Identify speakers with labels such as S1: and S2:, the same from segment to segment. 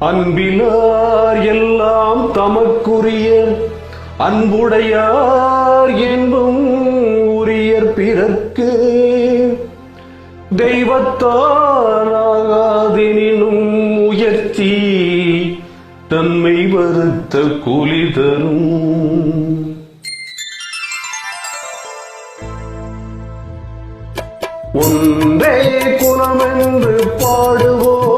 S1: அன்பிலார் எல்லாம் தமக்குரிய அன்புடையார் என்பும் உரியர் பிறர்க்கு. தெய்வத்தானாகாதெனினும் உயர்த்தி தன்மை வருத்த கூலி தரும் ஒன்றே குணமென்று பாடுவோம்.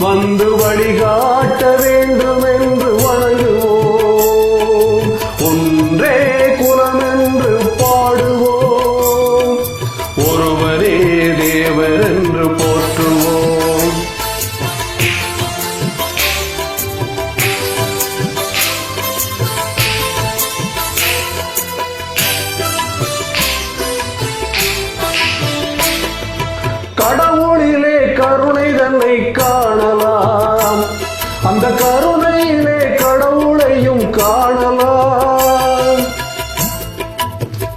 S1: வந்து வழிகாட்ட வேண்டும்.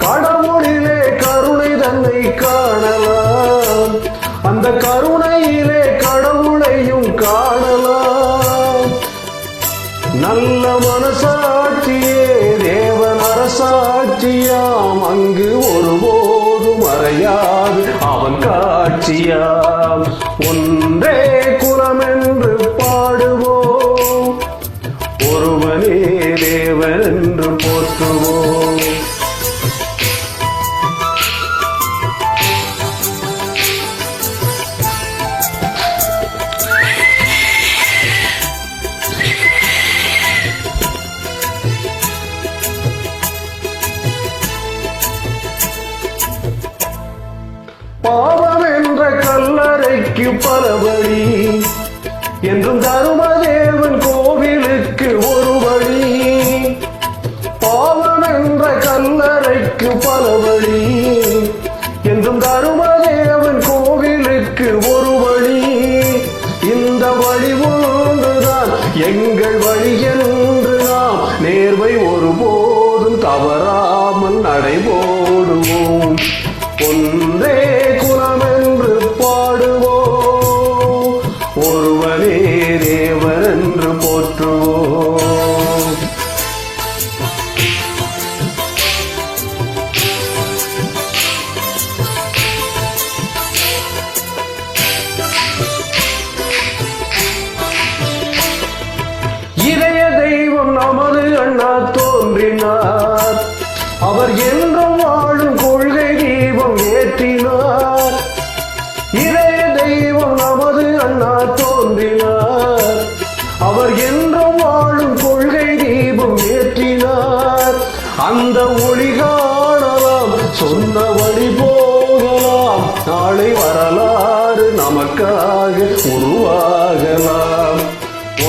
S1: கடவுளிலே கருணை தன்னை காணலாம். அந்த கருணையிலே கடவுளையும் காணலாம். நல்ல மனசாட்சியே தேவன் அரசாட்சியாம். அங்கு ஒருபோதும் மறையாது அவன் காட்சியாம். ஒன்றே குலம் என்று பாடுவோம். ஒருவனே தேவன் என்று போற்றுவோம். பாவம் என்ற கல்லறைக்கு பலபடி என்றும் தருமதேவன் கோவிலுக்கு ஒரு வழி. பாவம் என்ற கல்லறைக்கு பலபடி என்றும் தருமதேவன் கோவிலுக்கு ஒரு வழி. இந்த வழி ஒன்றுதான் எங்கள் வழி என்று நாம் நேர்வை ஒருபோதும் தவறாமல் நடைபோடுவோம். ஒன்றே குலமென்று பாடுவோம் ஒருவனே தேவர் என்று போற்றுவோம் இதய தெய்வம் நமது அண்ணா வரலாறு நமக்காக உருவாகலாம்.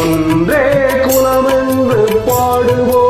S1: ஒன்றே குலம் என்று பாடுவோம்.